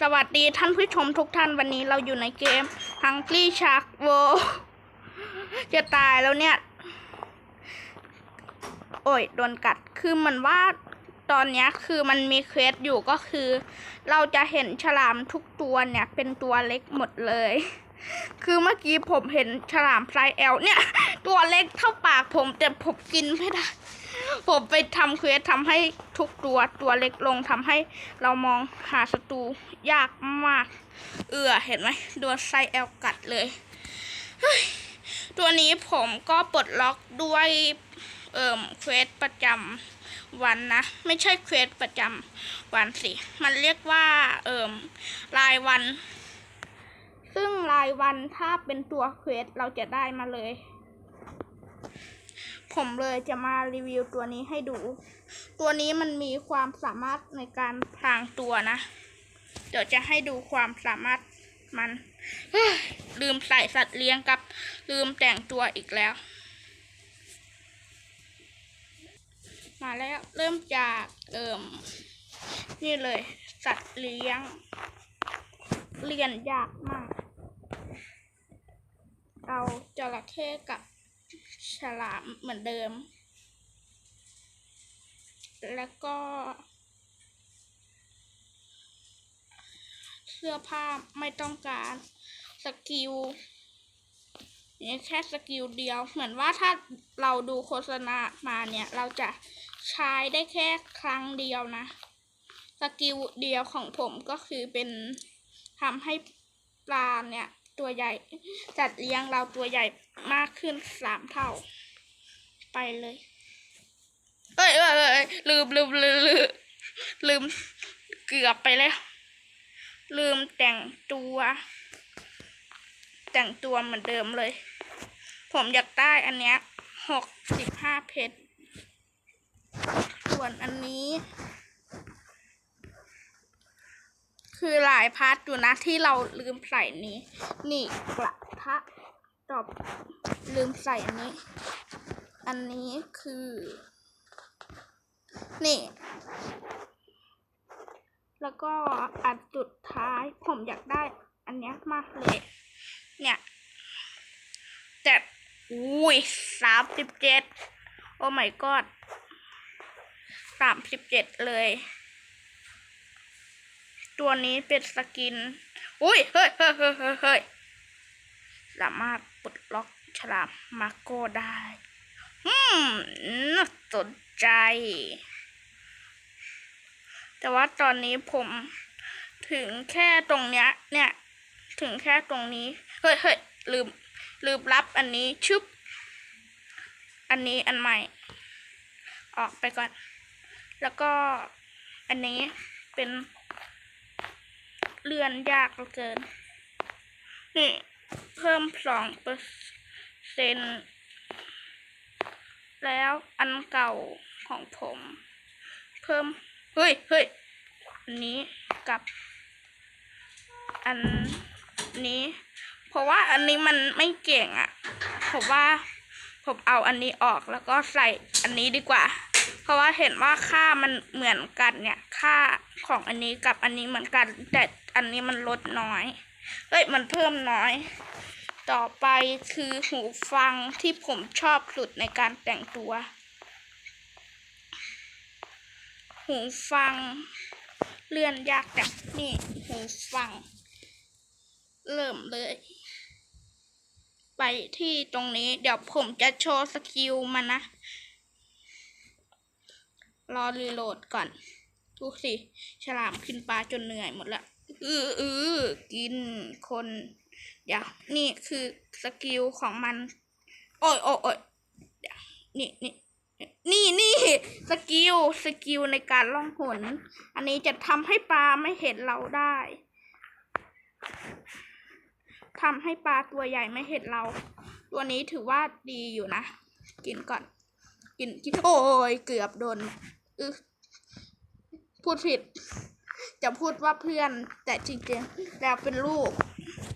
สวัสดีท่านผู้ชมทุกท่านวันนี้เราอยู่ในเกม Hungry Shark World จะตายแล้วเนี่ย โอ้ยโดนกัดคือมือนว่าตอนนี้คือมันมีเควสอยู่ก็คือ เราจะเห็นฉลามทุกตัวเนี่ยเป็นตัวเล็กหมดเลย คือเมื่อกี้ผมเห็นฉลามไซแอลเนี่ย ตัวเล็กเท่าปากผมแต่ผมกินไม่ได้ ผมไปทำเควสทำให้ทุกตัวตัวเล็กลงทำให้เรามองหาศัตรูยากมาก เอือเห็นไหมโดนไซแอลกัดเลยเฮ้ยตัวนี้ผมก็ปลดล็อกด้วยเอ่มเควสประจำวันนะ ไม่ใช่เควสประจำวันสิ มันเรียกว่าเอ่มรายวัน ซึ่งรายวันถ้าเป็นตัวเควสเราจะได้มาเลย ผมเลยจะมารีวิวตัวนี้ให้ดู ตัวนี้มันมีความสามารถในการพรางตัวนะ เดี๋ยวจะให้ดูความสามารถมัน ลืมใส่สัตว์เลี้ยงกับ ลืมแต่งตัวอีกแล้ว มาแล้วเริ่มจากเอิ่มนี่เลย สัตว์เลี้ยง เรียนยากมาก เอาจระเข้กับ ฉลามเหมือนเดิม แล้วก็ เสื้อผ้าไม่ต้องการ สกิลนี่แค่สกิลเดียว เหมือนว่าถ้าเราดูโฆษณามาเนี่ย เราจะใช้ได้แค่ครั้งเดียวนะ สกิลเดียวของผมก็คือเป็นทำให้ปลาเนี่ย ตัวใหญ่ จัดเลี้ยงเราตัวใหญ่มากขึ้นสามเท่า ไปเลยเอ้ยเอ้ยเอ้ยลืมลืมลืมลืมลืมเกือบไปแล้ว ลืมแต่งตัว แต่งตัวเหมือนเดิมเลย ผมอยากได้อันเนี้ยหกสิบห้าเพชรส่วนอันนี้ คือหลายพาร์ทอยู่นะที่เราลืมใส่นี้ นี่กระทะตอบลืมใส่อันนี้ อันนี้คือ นี่ แล้วก็อันสุดท้ายผมอยากได้ อันเนี้ยมากเลย เนี่ยแต่อุ้ยสามสิบเจ็ดโอ้ my god สามสิบเจ็ดเลย ตัวนี้เป็นสกิน อุ้ย เฮ้ยเฮ้ยเฮ้ยเฮ้ยสามารถปลดล็อกฉลามมาโก้ได้อืมน่าสนใจ แต่ว่าตอนนี้ผมถึงแค่ตรงเนี้ย เนี่ย ถึงแค่ตรงนี้ เฮ้ยเฮ้ยลืม ลืมรับอันนี้ชึบ อันนี้อันใหม่ ออกไปก่อน แล้วก็อันนี้เป็น เลื่อนยากเหลือเกิน นี่ เพิ่มสองเปอร์เซ็นแล้วอันเก่าของผม เพิ่ม เฮ้ยเฮ้ยอันนี้กับ อันนี้ เพราะว่าอันนี้มันไม่เก่งอะ่ะผมว่าผมเอาอันนี้ออกแล้วก็ใส่อันนี้ดีกว่า เพราะว่าเห็นว่าค่ามันเหมือนกันเนี่ย ค่าของอันนี้กับอันนี้เหมือนกันแต่ อันนี้มันลดน้อยเอ้ย มันเพิ่มน้อย ต่อไปคือหูฟังที่ผมชอบสุดในการแต่งตัว หูฟัง เลื่อนยากแต่นี่ หูฟัง เริ่มเลย ไปที่ตรงนี้เดี๋ยวผมจะโชว์สกิลมันนะ รอรีโหลดก่อนดูสิ ฉลามขึ้นปลาจนเหนื่อยหมดละ อืออือกินคนเดี๋ยวนี่คือสกิลของมัน โอ้ยโอ้ยโอ้ยเดี๋ยวนี่นี่นี่นี่สกิลสกิลในการล่องหน อันนี้จะทำให้ปลาไม่เห็นเราได้ทำให้ปลาตัวใหญ่ไม่เห็นเรา ตัวนี้ถือว่าดีอยู่นะ กินก่อน กินกินโอ้ยเกือบโดนอพูดผิด จะพูดว่าเพื่อน แต่จริงๆแล้วเป็นลูก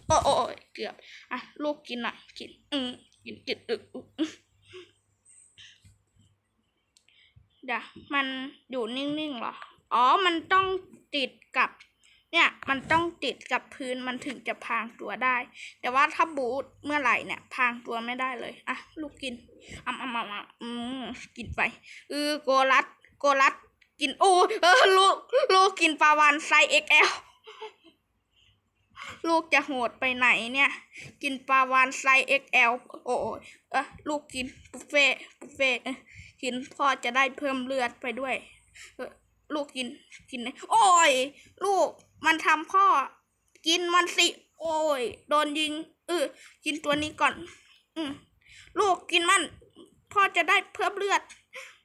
โอ้โอ้โอ้ยเกือบอะลูกกินหน่อยกินอืมกินกินอึกอึกอึกเดี๋ยวมันอยู่นิ่งๆเหรอ อ๋อ มันต้องติดกับเนี่ยมันต้องติดกับพื้นมันถึงจะพางตัวได้ แต่ว่าถ้าบูทเมื่อไหร่เนี่ยพางตัวไม่ได้เลยอะลูกกินอ่ำอ่ำอ่ำอ่ำอืมกินไปเออโกรัดโกรัด กินโอ้เออลูกลูกกินปลาวานไซส์ XL ลูกจะโหดไปไหนเนี่ย กินปลาวานไซส์ XL โอ้ยเออลูกกินบุฟเฟ่บุฟเฟ่เออกินพ่อจะได้เพิ่มเลือดไปด้วยเออลูกกินกินเลยโอ้ย ลูกมันทำพ่อ กินมันสิ โอ้ย โดนยิงเออกินตัวนี้ก่อน อืมลูกกินมัน พ่อจะได้เพิ่มเลือด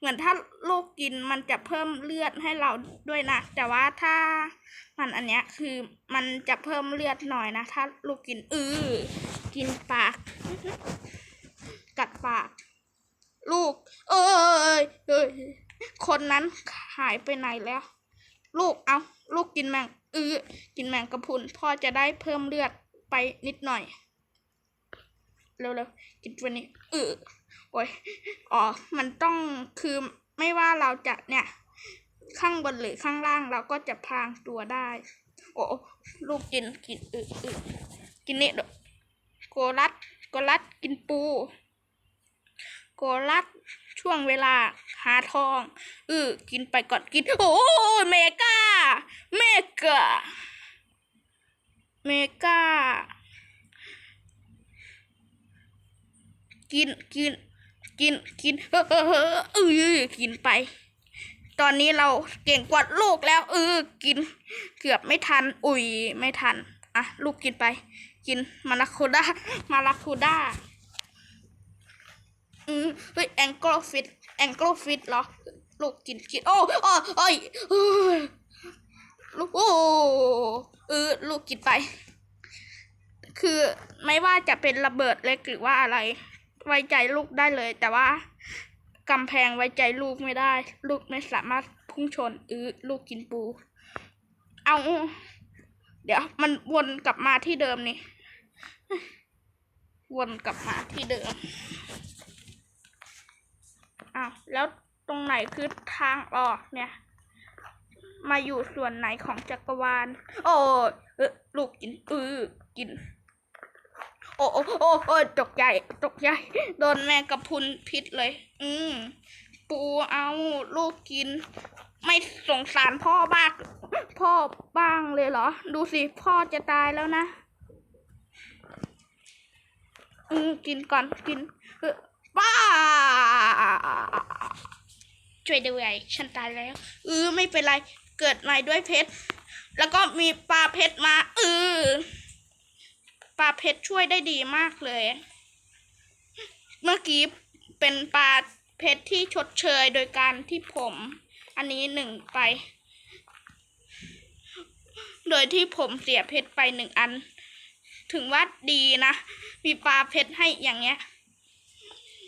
เหมือนถ้าลูกกินมันจะเพิ่มเลือดให้เราด้วยนะ แต่ว่าถ้ามันอันเนี้ยคือมันจะเพิ่มเลือดหน่อยนะ ถ้าลูกกินเออกินปาก กัดปาก ลูก เอ้ยเอ้ยคนนั้นหายไปไหนแล้ว ลูกเอาลูกกินแมงเออกินแมงกระพุนพ่อจะได้เพิ่มเลือดไปนิดหน่อย เร็วๆกินตัวนี้เออ โอ้ยอ๋อ มันต้องคือไม่ว่าเราจะเนี่ยข้างบนหรือข้างล่างเราก็จะพรางตัวได้ โอ้ลูกกินกินออเอกินนี่เด้อโกรัดโกรัดกินปู โกรัดช่วงเวลาหาทองเออกินไปก่อนกิน โอ้ยเมกาเมกาเมกากินกิน กินกินเออเออเออเออกินไป ตอนนี้เราเก่งกว่าลูกแล้ว เออ กิน เกือบไม่ทัน อุ้ยไม่ทันอะลูกกินไป กินมาลาคูด้ามาลาคูด้าอืมเฮ้ยแองเกิลฟิตแองเกิลฟิตเหรอ ลูกกินกินโอ้โอ้โอ้ยเอ้ยลูกโอ้เออลูกกินไป คือไม่ว่าจะเป็นระเบิดเล็กหรือว่าอะไร ไว้ใจลูกได้เลย แต่ว่ากำแพงไว้ใจลูกไม่ได้ ลูกไม่สามารถพุ่งชนอือลูกกินปู เอาเดี๋ยว มันวนกลับมาที่เดิมนี่ วนกลับมาที่เดิมอ้าวแล้วตรงไหนคือทางออกเนี่ย มาอยู่ส่วนไหนของจักรวาล โอ้เออลูกกินเออกิน โอ้โอ้โอ้โอ้ตกใจตกใจโดนแมงกะพุนพิษเลย อืมปูเอาลูกกิน ไม่สงสารพ่อบ้างพ่อบ้างเลยเหรอ ดูสิพ่อจะตายแล้วนะ อืมกินก่อนกินป้าช่วยด้วยฉันตายแล้วเออไม่เป็นไรเกิดใหม่ด้วยเพชร แล้วก็มีปลาเพชรมาเออ เพชรช่วยได้ดีมากเลย เมื่อกี้เป็นปลาเพชรที่ชดเชยโดยการที่ผม อันนี้หนึ่งไป โดยที่ผมเสียเพชรไปหนึ่งอัน ถึงว่าดีนะ มีปลาเพชรให้อย่างเงี้ย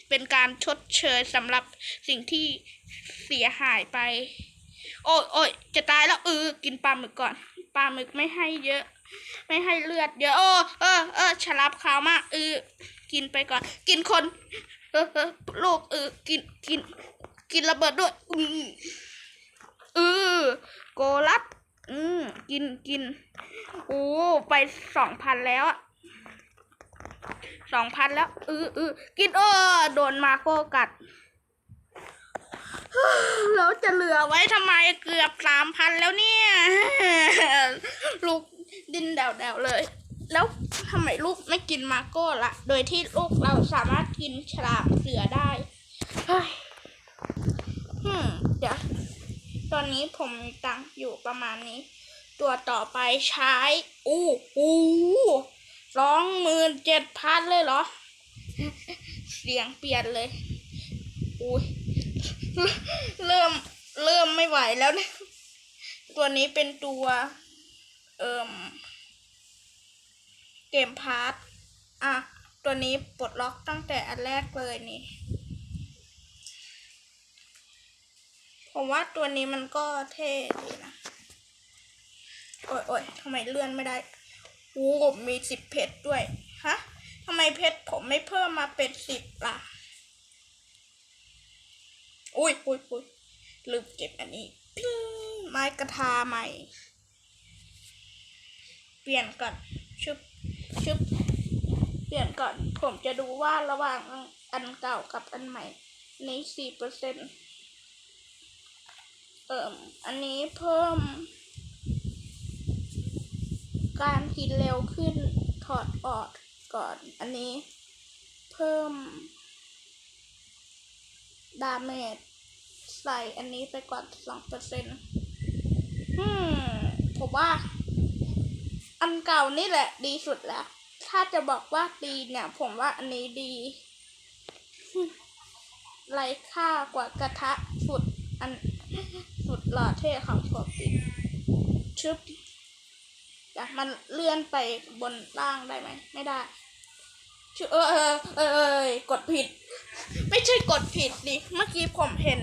เป็นการชดเชยสำหรับสิ่งที่เสียหายไป โอ้ยโอ้ยจะตายแล้วเออกินปลาหมึกก่อน ปลาหมึกไม่ให้เยอะ ไม่ให้เลือดเดี๋ยอะโอ้เออเออฉลาบขาวมากเออกินไปก่อน กินคนเออเออลูกเออกินกิน กินระเบิดด้วยอืมเออโกลับอืมกินกินโอ้ไปสองพันแล้วอะสองพันแล้วเออเออกินเออโดนมาโก้กัดแล้วจะเหลือไว้ทำไมเกือบสามพันแล้วเนี่ย ลูก ดินเดาๆเลย แล้วทำไมลูกไม่กินมาโก้ละโดยที่ลูกเราสามารถกินฉลามเสือได้เฮ้ยเดี๋ยวตอนนี้ผมมีตังค์อยู่ประมาณนี้ ตัวต่อไปใช้อู้อู้สองหมื่นเจ็ดพันเลยเหรอ เสียงเปลี่ยนเลย อุ้ยเริ่มเริ่มไม่ไหวแล้วเนี่ยตัวนี้เป็นตัว เอ่มเกมพาร์ทอะ ตัวนี้ปลดล็อกตั้งแต่อันแรกเลยนี่ ผมว่าตัวนี้มันก็เท่ดีนะ โอ้ยโอ้ยทำไมเลื่อนไม่ได้โอ้มีสิบเพชรด้วย ฮะทำไมเพชรผมไม่เพิ่มมาเป็นสิบล่ะ อุ้ยอุ้ยอุ้ยลืมเก็บอันนี้ ไม้กระทาใหม่ เปลี่ยนก่อนชึบชึบเปลี่ยนก่อน ผมจะดูว่าระหว่างอันเก่ากับอันใหม่นี้สี่เปอร์เซ็นเอ่มอันนี้เพิ่ม การกินเร็วขึ้นถอดออกก่อน อันนี้เพิ่ม ดาเมจใส่อันนี้ไปก่อนสองเปอร์เซ็นต์ผมว่า อันเก่านี่แหละดีสุดแล้ว ถ้าจะบอกว่าดีเนี่ย ผมว่าอันนี้ดีไร้ค่ากว่ากระทะสุดอันสุดหล่อเท่ของผมอีกชึบอยากมันเลื่อนไปบนล่างได้ไหม ไม่ได้ชึเออเออเออเออกดผิด ไม่ใช่กดผิดดิ เมื่อกี้ผมเห็น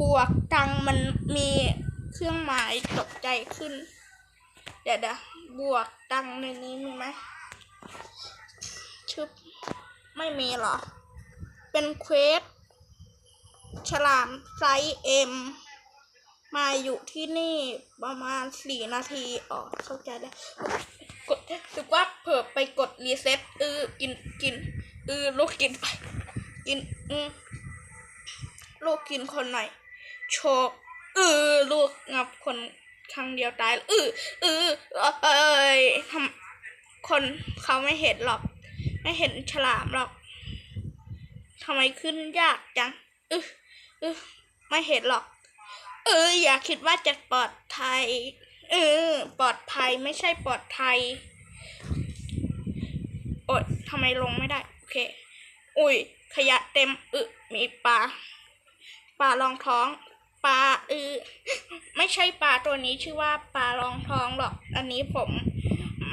บวกตังมันมีเครื่องหมายตกใจขึ้น เดี๋ยวเดี๋ยว บวกตังในนี้มีไหมชึบไม่มีหรอ เป็นเควสฉลามไซส์เอ็มมาอยู่ที่นี่ประมาณสี่นาทีอ๋อเข้าใจแล้วกดรู้สึกว่าเผื่ไปกดรีเซ็ตเออกินกินเออลูกกินไปกินอืมลูกกินคนไหนโชกเออลูกงับคน ครั้งเดียวตายเออเออเอ้ยทำคนเขาไม่เห็นหรอก ไม่เห็นฉลามหรอกทำไมขึ้นยากจังเออเออไม่เห็นหรอก เออ อย่าคิดว่าจะปลอดภัยเออปลอดภัยไม่ใช่ปลอดภัยโอ๊ยทำไมลงไม่ได้ โอเค อุ้ย ขยะเต็มอึมีปลาปลารองท้อง ปลาเออไม่ใช่ปลาตัวนี้ชื่อว่าปลารองท้องหรอก อันนี้ผม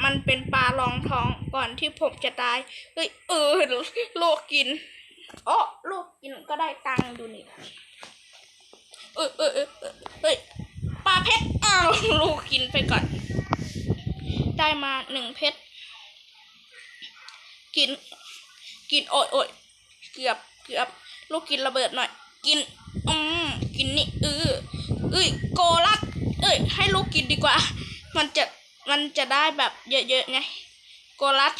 มันเป็นปลารองท้องก่อนที่ผมจะตายเฮ้ยเออโลกกินอ๋อโลกกินก็ได้ตังค์ดูนี่เออเออเออเออเฮ้ยปลาเพชรอ้าวลูกกินไปก่อน ได้มาหนึ่งเพชรกิน กินโอยโอยเกือบเกือบลูกกินระเบิดหน่อย กินอืม กินนี่เออเอ้ยโกลัดเอ้ยให้ลูกกินดีกว่า มันจะมันจะได้แบบเยอะๆไงโกลัด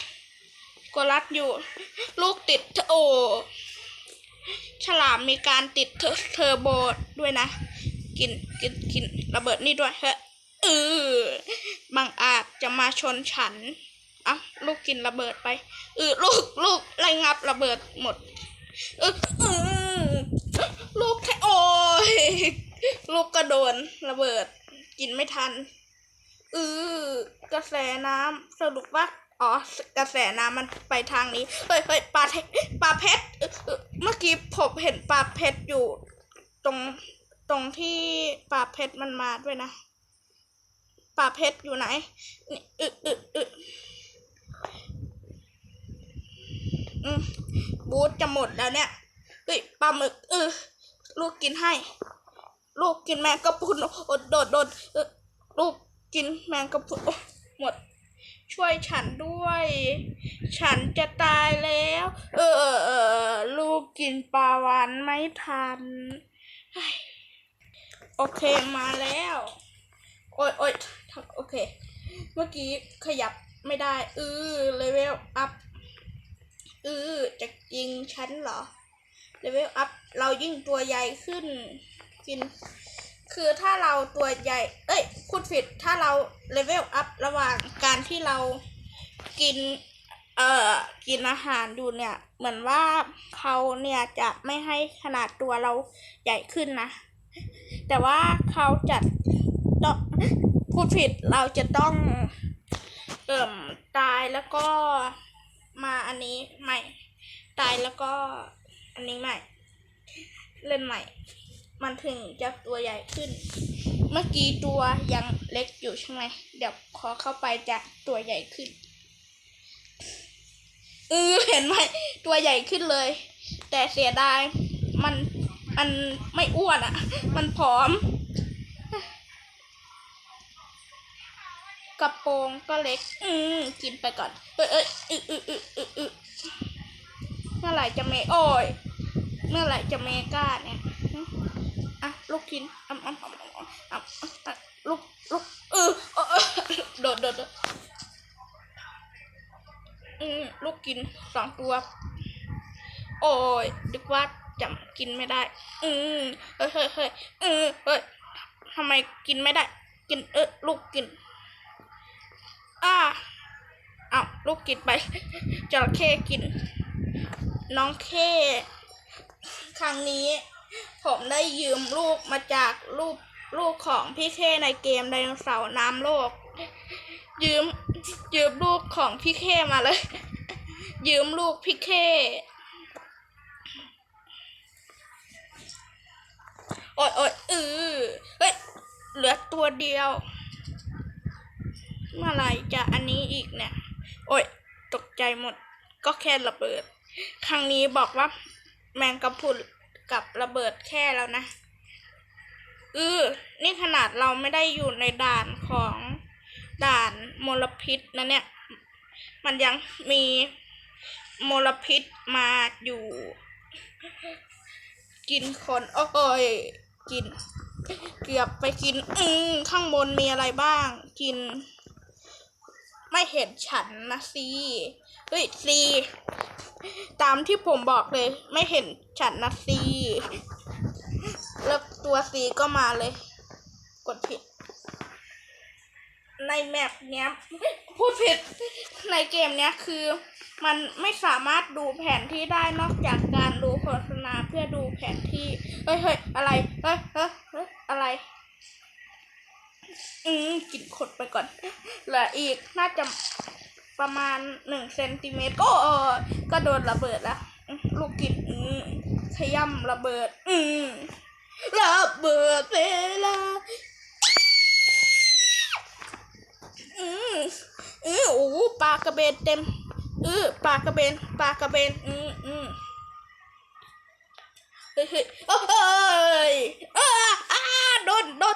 โกลัดอยู่ ลูกติดโอฉลามมีการติดเทอเทอร์โบด้วยนะ กินกินกินระเบิดนี่ด้วยเฮ้เออบางอาจจะมาชนฉันอะลูกกินระเบิดไปเออลูกลูกไล่งับระเบิดหมดเออเออลูกแค่โอ้ ยลูกก็โดนระเบิด กินไม่ทันเออกระแสน้ำสรุปว่าอ๋อกระแสน้ำมันไปทางนี้เฮ้ยเฮ้ยปลาเทปลาเพชรเออเออเมื่อกี้ผมเห็นปลาเพชรอยู่ ตรงตรงที่ปลาเพชรมันมาด้วยนะปลาเพชรอยู่ไหนนี่อึอึอึอืมบูธจะหมดแล้วเนี่ยเฮ้ยปลาหมึกเออ ลูกกินให้ ลูกกินแมงกะพรุนอดโดดโดดเออลูกกินแมงกะพรุนหมด ช่วยฉันด้วย ฉันจะตายแล้ว เออเออเออลูกกินปลาหวานไม่ทันโอเคมาแล้ว โอ้ยโอ้ยโอเค เมื่อกี้ขยับไม่ได้เออเลเวลอัพเออจะยิงฉันเหรอ เลเวลอัพเรายิ่งตัวใหญ่ขึ้นกิน คือถ้าเราตัวใหญ่ เอ้ยพูดผิดถ้าเราเลเวลอัพระหว่างการที่เรากิน เอ่อ กินอาหารดูเนี่ย เหมือนว่าเขาเนี่ยจะไม่ให้ขนาดตัวเราใหญ่ขึ้นนะ แต่ว่าเขาจะต้องพูดผิดเราจะต้อง เอิ่มตายแล้วก็มาอันนี้ใหม่ ตายแล้วก็ อันนี้ใหม่ เล่นใหม่ มันถึงจะตัวใหญ่ขึ้น เมื่อกี้ตัวยังเล็กอยู่ใช่ไหมเดี๋ยวขอเข้าไปจะตัวใหญ่ขึ้นเออเห็นไหมตัวใหญ่ขึ้นเลย แต่เสียดายมันมันไม่อ้วนอะ่ะ มันผอม กระโปรงก็เล็ก อืมกินไปก่อน เอ้ยเอ้ยอึอึอึอึอึ เมื่อไหร่จะเมโอ้ยเมื่อไหร่จะเมก้าเนี่ยอะลูกกินอะอะอะอะอะอะลูกลูกเออเออเออโดดโดดโดดอืมลูกกินสองตัว โอ้ยนึกว่าจำกินไม่ได้ อืมเฮ้ยเฮ้ยเฮ้ยเออเฮ้ยทำไมกินไม่ได้ กินเออลูกกินอ่าอ้าวลูกกินไปจระเข้กิน น้องเข้ครั้งนี้ ผมได้ยืมลูกมาจากลูกลูกของพี่เคในเกมไดโนเสาร์น้ำโลก ยืมยืมลูกของพี่เคมาเลย ยืมลูกพี่เคโอ้ยโอ้ยเออเฮ้ยเหลือตัวเดียวเมื่อไรจะอันนี้อีกเนี่ย โอ้ย ตกใจหมด ก็แค่ระเบิด ครั้งนี้บอกว่าแมงกะพรุนกับระเบิดแค่แล้วนะเออนี่ขนาดเราไม่ได้อยู่ในด่านของด่านมลพิษนะเนี่ย มันยังมีมลพิษมาอยู่ กินคนโอ้ยกิน เกือบไปกิน อืมข้างบนมีอะไรบ้าง กิน ไม่เห็นฉันนะซีเฮ้ยซีตามที่ผมบอกเลย ไม่เห็นฉันนะซีแล้วตัวซีก็มาเลย กดผิด ในแมปเนี้ยพูดผิดในเกมเนี้ยคือมันไม่สามารถดูแผนที่ได้นอกจากการดูโฆษณาเพื่อดูแผนที่ เฮ้ยเฮ้ยอะไร เฮ้ยเฮ้ยเฮ้ยอะไร อืมกินขดไปก่อน เหลืออีกน่าจะประมาณหนึ่งเซนติเมตรก็เออก็โดนระเบิดแล้วลูกกินอืมขย่ำระเบิด อืระเบิดเวลาอืมอือโอ้ปลากระเบนเต็มอือปลากระเบนปลากระเบนอืมอืมเฮ้ยเฮ้ยเอ้ยอ้าอ้าโดนโดน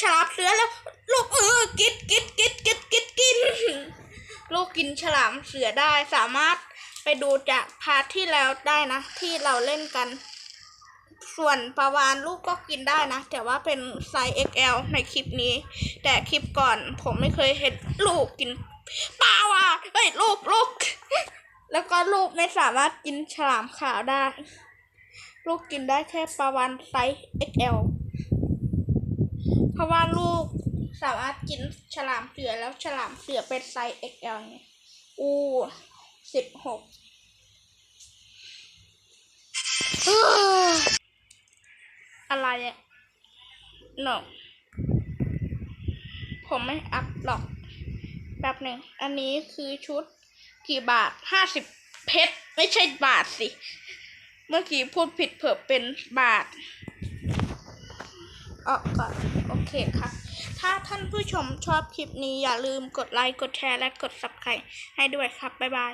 ฉลามเสือแล้วลูกเออกินกินกินกินกินกินลูกกินฉลามเสือได้สามารถไปดูจากพาร์ทที่แล้วได้นะ ที่เราเล่นกัน ส่วนปลาวานลูกก็กินได้นะ แต่ว่าเป็นไซส์ XL ในคลิปนี้ แต่คลิปก่อนผมไม่เคยเห็นลูกกินปลาวานเฮ้ยลูกลูกแล้วก็ลูกไม่สามารถกินฉลามขาวได้ ลูกกินได้แค่ปลาวานไซส์ XL เพราะว่าลูกสามารถกินฉลามเสือแล้วฉลามเสือเป็นไซส์ XL ไงอู้สิบหกอะไรอะ no ผมไม่อัพหรอกแบบหนึ่ง อันนี้คือชุดกี่บาทห้าสิบเพชร ไม่ใช่บาทสิ เมื่อกี้พูดผิดเผื่อเป็นบาท ออกก่อนโอเคค่ะถ้าท่านผู้ชมชอบคลิปนี้อย่าลืมกดไลค์กดแชร์และกด subscribe ให้ด้วยครับ บ๊ายบาย